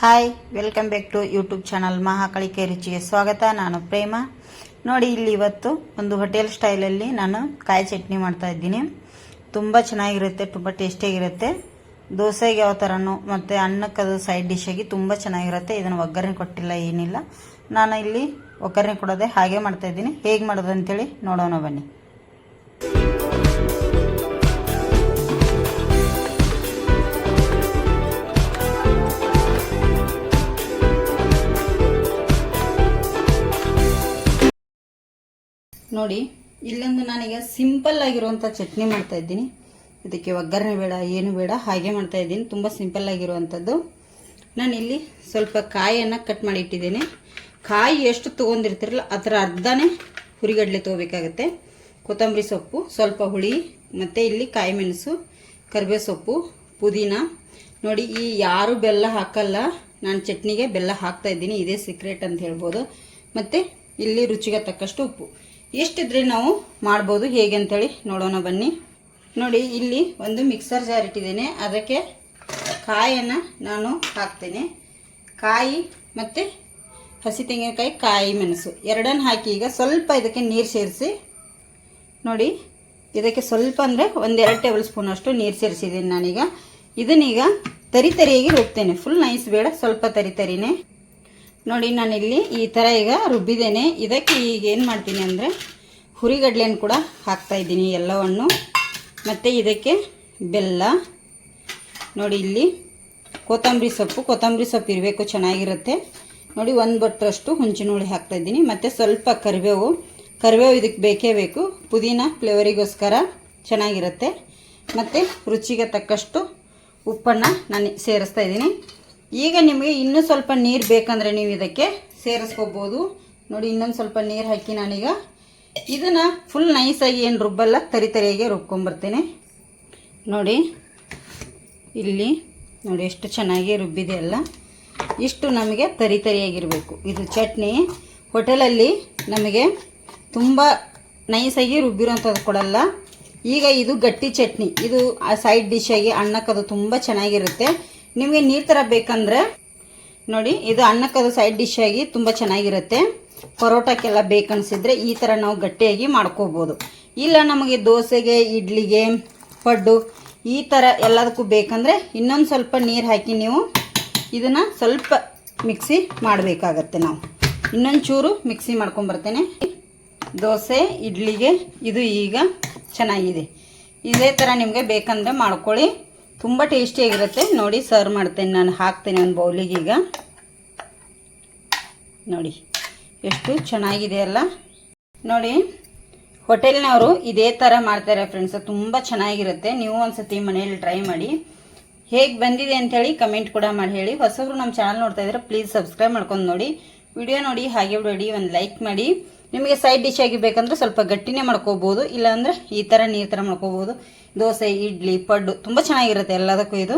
Hi welcome back to YouTube channel ಮಹಾಕಳಿಕೆ ರುಚಿಗೆ ಸ್ವಾಗತ. ನಾನು ಪ್ರೇಮ. ನೋಡಿ, ಇಲ್ಲಿ ಇವತ್ತು ಒಂದು ಹೋಟೆಲ್ ಸ್ಟೈಲಲ್ಲಿ ನಾನು ಕಾಯಿ ಚಟ್ನಿ ಮಾಡ್ತಾ ಇದ್ದೀನಿ. ತುಂಬ ಚೆನ್ನಾಗಿರುತ್ತೆ, ತುಂಬ ಟೇಸ್ಟಿಯಾಗಿರುತ್ತೆ ದೋಸೆಗೆ ಯಾವ ಥರನೂ ಮತ್ತು ಅನ್ನಕ್ಕೆ ಅದು ಸೈಡ್ ಡಿಶ್ ಆಗಿ ತುಂಬ ಚೆನ್ನಾಗಿರುತ್ತೆ. ಇದನ್ನು ಒಗ್ಗರಣೆ ಕೊಟ್ಟಿಲ್ಲ, ಏನಿಲ್ಲ. ನಾನು ಇಲ್ಲಿ ಒಗ್ಗರಣೆ ಕೊಡೋದೆ ಹಾಗೆ ಮಾಡ್ತಾ ಇದ್ದೀನಿ. ಹೇಗೆ ಮಾಡೋದು ಅಂತೇಳಿ ನೋಡೋಣ ಬನ್ನಿ. ನೋಡಿ, ಇಲ್ಲೊಂದು ನಾನೀಗ ಸಿಂಪಲ್ ಆಗಿರುವಂಥ ಚಟ್ನಿ ಮಾಡ್ತಾ ಇದ್ದೀನಿ. ಇದಕ್ಕೆ ಒಗ್ಗರಣೆ ಬೇಡ, ಏನು ಬೇಡ, ಹಾಗೆ ಮಾಡ್ತಾ ಇದ್ದೀನಿ. ತುಂಬ ಸಿಂಪಲ್ ಆಗಿರುವಂಥದ್ದು ನಾನಿಲ್ಲಿ ಸ್ವಲ್ಪ ಕಾಯಿಯನ್ನು ಕಟ್ ಮಾಡಿ ಇಟ್ಟಿದ್ದೀನಿ. ಕಾಯಿ ಎಷ್ಟು ತೊಗೊಂಡಿರ್ತಿರಲ್ಲ, ಅದರ ಅರ್ಧನೇ ಹುರಿಗಡಲೆ ತೊಗೋಬೇಕಾಗತ್ತೆ. ಕೊತ್ತಂಬರಿ ಸೊಪ್ಪು, ಸ್ವಲ್ಪ ಹುಳಿ, ಮತ್ತು ಇಲ್ಲಿ ಕಾಯಿ ಮೆಣಸು ಕರಿಬೇವು ಸೊಪ್ಪು ಪುದೀನ. ನೋಡಿ, ಈ ಯಾರು ಬೆಲ್ಲ ಹಾಕಲ್ಲ, ನಾನು ಚಟ್ನಿಗೆ ಬೆಲ್ಲ ಹಾಕ್ತಾ ಇದ್ದೀನಿ. ಇದೇ ಸೀಕ್ರೆಟ್ ಅಂತ ಹೇಳ್ಬೋದು. ಮತ್ತು ಇಲ್ಲಿ ರುಚಿಗೆ ತಕ್ಕಷ್ಟು ಉಪ್ಪು. ಎಷ್ಟಿದ್ರೆ ನಾವು ಮಾಡ್ಬೋದು ಹೇಗೆ ಅಂತೇಳಿ ನೋಡೋಣ ಬನ್ನಿ. ನೋಡಿ, ಇಲ್ಲಿ ಒಂದು ಮಿಕ್ಸರ್ ಜಾರ್ ಇಟ್ಟಿದ್ದೇನೆ. ಅದಕ್ಕೆ ಕಾಯನ್ನು ನಾನು ಹಾಕ್ತೇನೆ. ಕಾಯಿ ಮತ್ತು ಹಸಿ ತೆಂಗಿನಕಾಯಿ, ಕಾಯಿ ಮೆಣಸು. ಎರಡನ್ನು ಹಾಕಿ ಈಗ ಸ್ವಲ್ಪ ಇದಕ್ಕೆ ನೀರು ಸೇರಿಸಿ, ನೋಡಿ, ಇದಕ್ಕೆ ಸ್ವಲ್ಪ ಅಂದರೆ ಒಂದೆರಡು ಟೇಬಲ್ ಸ್ಪೂನ್ ಅಷ್ಟು ನೀರು ಸೇರಿಸಿದ್ದೀನಿ ನಾನೀಗ. ಇದನ್ನೀಗ ತರಿ ತರಿಯಾಗಿ ರುಬ್ತೇನೆ. ಫುಲ್ ನೈಸ್ ಬೇಡ, ಸ್ವಲ್ಪ ತರಿ ತರಿನೇ. ನೋಡಿ, ನಾನಿಲ್ಲಿ ಈ ಥರ ಈಗ ರುಬ್ಬಿದ್ದೇನೆ. ಇದಕ್ಕೆ ಈಗ ಏನು ಮಾಡ್ತೀನಿ ಅಂದರೆ ಹುರಿಗಡ್ಲೆಯನ್ನು ಕೂಡ ಹಾಕ್ತಾ ಇದ್ದೀನಿ ಎಲ್ಲವನ್ನು. ಮತ್ತು ಇದಕ್ಕೆ ಬೆಲ್ಲ. ನೋಡಿ, ಇಲ್ಲಿ ಕೊತ್ತಂಬರಿ ಸೊಪ್ಪು. ಕೊತ್ತಂಬರಿ ಸೊಪ್ಪು ಇರಬೇಕು, ಚೆನ್ನಾಗಿರುತ್ತೆ. ನೋಡಿ, ಒಂದು ಬಟ್ಟರಷ್ಟು ಹುಂಚಿನೋಳಿ ಹಾಕ್ತಾ ಇದ್ದೀನಿ. ಮತ್ತು ಸ್ವಲ್ಪ ಕರಿಬೇವು. ಕರಿಬೇವು ಇದಕ್ಕೆ ಬೇಕೇ ಬೇಕು. ಪುದೀನ ಫ್ಲೇವರಿಗೋಸ್ಕರ ಚೆನ್ನಾಗಿರುತ್ತೆ. ಮತ್ತು ರುಚಿಗೆ ತಕ್ಕಷ್ಟು ಉಪ್ಪನ್ನು ನಾನು ಸೇರಿಸ್ತಾ ಇದ್ದೀನಿ. ಈಗ ನಿಮಗೆ ಇನ್ನೂ ಸ್ವಲ್ಪ ನೀರು ಬೇಕಂದರೆ ನೀವು ಇದಕ್ಕೆ ಸೇರಿಸ್ಕೋಬೋದು. ನೋಡಿ, ಇನ್ನೊಂದು ಸ್ವಲ್ಪ ನೀರು ಹಾಕಿ ನಾನೀಗ ಇದನ್ನು ಫುಲ್ ನೈಸಾಗಿ ಏನು ರುಬ್ಬಲ್ಲ, ತರಿ ತರಿಯಾಗಿ ರುಬ್ಕೊಂಬರ್ತೀನಿ ನೋಡಿ, ಇಲ್ಲಿ ನೋಡಿ ಎಷ್ಟು ಚೆನ್ನಾಗಿ ರುಬ್ಬಿದೆ ಅಲ್ಲ. ಇಷ್ಟು ನಮಗೆ ತರಿ ತರಿಯಾಗಿರಬೇಕು. ಇದು ಚಟ್ನಿ. ಹೋಟೆಲಲ್ಲಿ ನಮಗೆ ತುಂಬ ನೈಸಾಗಿ ರುಬ್ಬಿರೋಂಥದ್ದು ಕೊಡಲ್ಲ. ಈಗ ಇದು ಗಟ್ಟಿ ಚಟ್ನಿ. ಇದು ಆ ಸೈಡ್ ಡಿಶಾಗಿ ಅನ್ನಕ್ಕದು ತುಂಬ ಚೆನ್ನಾಗಿರುತ್ತೆ. ನಿಮಗೆ ನೀರು ಥರ ಬೇಕಂದ್ರೆ ನೋಡಿ, ಇದು ಅನ್ನಕ್ಕದು ಸೈಡ್ ಡಿಶ್ ಆಗಿ ತುಂಬ ಚೆನ್ನಾಗಿರುತ್ತೆ. ಪರೋಟಕ್ಕೆಲ್ಲ ಬೇಕನ್ನಿಸಿದ್ರೆ ಈ ಥರ ನಾವು ಗಟ್ಟಿಯಾಗಿ ಮಾಡ್ಕೋಬೋದು. ಇಲ್ಲ ನಮಗೆ ದೋಸೆಗೆ, ಇಡ್ಲಿಗೆ, ಪಡ್ಡು ಈ ಥರ ಎಲ್ಲದಕ್ಕೂ ಬೇಕಂದರೆ ಇನ್ನೊಂದು ಸ್ವಲ್ಪ ನೀರು ಹಾಕಿ ನೀವು ಇದನ್ನು ಸ್ವಲ್ಪ ಮಿಕ್ಸಿ ಮಾಡಬೇಕಾಗತ್ತೆ ನಾವು. ಇನ್ನೊಂದು ಚೂರು ಮಿಕ್ಸಿ ಮಾಡ್ಕೊಂಬರ್ತೇನೆ ದೋಸೆ, ಇಡ್ಲಿಗೆ ಇದು ಈಗ ಚೆನ್ನಾಗಿದೆ. ಇದೇ ಥರ ನಿಮಗೆ ಬೇಕಂದರೆ ಮಾಡ್ಕೊಳ್ಳಿ. ತುಂಬ ಟೇಸ್ಟಿಯಾಗಿರುತ್ತೆ ನೋಡಿ ಸರ್ವ್ ಮಾಡ್ತೇನೆ ನಾನು. ಹಾಕ್ತೇನೆ ಒಂದು ಬೌಲಿಗೆ ಈಗ. ನೋಡಿ, ಎಷ್ಟು ಚೆನ್ನಾಗಿದೆ ಅಲ್ಲ. ನೋಡಿ, ಹೋಟೆಲ್ನವರು ಇದೇ ಥರ ಮಾಡ್ತಾರೆ ಫ್ರೆಂಡ್ಸ್ ತುಂಬ ಚೆನ್ನಾಗಿರುತ್ತೆ. ನೀವು ಒಂದ್ಸತಿ ಮನೆಯಲ್ಲಿ ಟ್ರೈ ಮಾಡಿ. ಹೇಗೆ ಬಂದಿದೆ ಅಂಥೇಳಿ ಕಮೆಂಟ್ ಕೂಡ ಮಾಡಿ ಹೇಳಿ. ಹೊಸಬ್ರು ನಮ್ಮ ಚಾನಲ್ ನೋಡ್ತಾ ಇದ್ರೆ ಪ್ಲೀಸ್ ಸಬ್ಸ್ಕ್ರೈಬ್ ಮಾಡ್ಕೊಂಡು ನೋಡಿ. ವಿಡಿಯೋ ನೋಡಿ, ಹಾಗೆ ಬಿಡಿ, ಒಂದು ಲೈಕ್ ಮಾಡಿ. ನಿಮಗೆ ಸೈಡ್ ಡಿಶ್ ಆಗಿ ಬೇಕಂದ್ರೆ ಸ್ವಲ್ಪ ಗಟ್ಟಿನೇ ಮಾಡ್ಕೋಬೋದು, ಇಲ್ಲಾಂದರೆ ಈ ಥರ ನೀರು ಥರ ಮಾಡ್ಕೋಬೋದು. ದೋಸೆ, ಇಡ್ಲಿ, ಪಡ್ಡು, ತುಂಬ ಚೆನ್ನಾಗಿರುತ್ತೆ ಎಲ್ಲದಕ್ಕೂ ಇದು.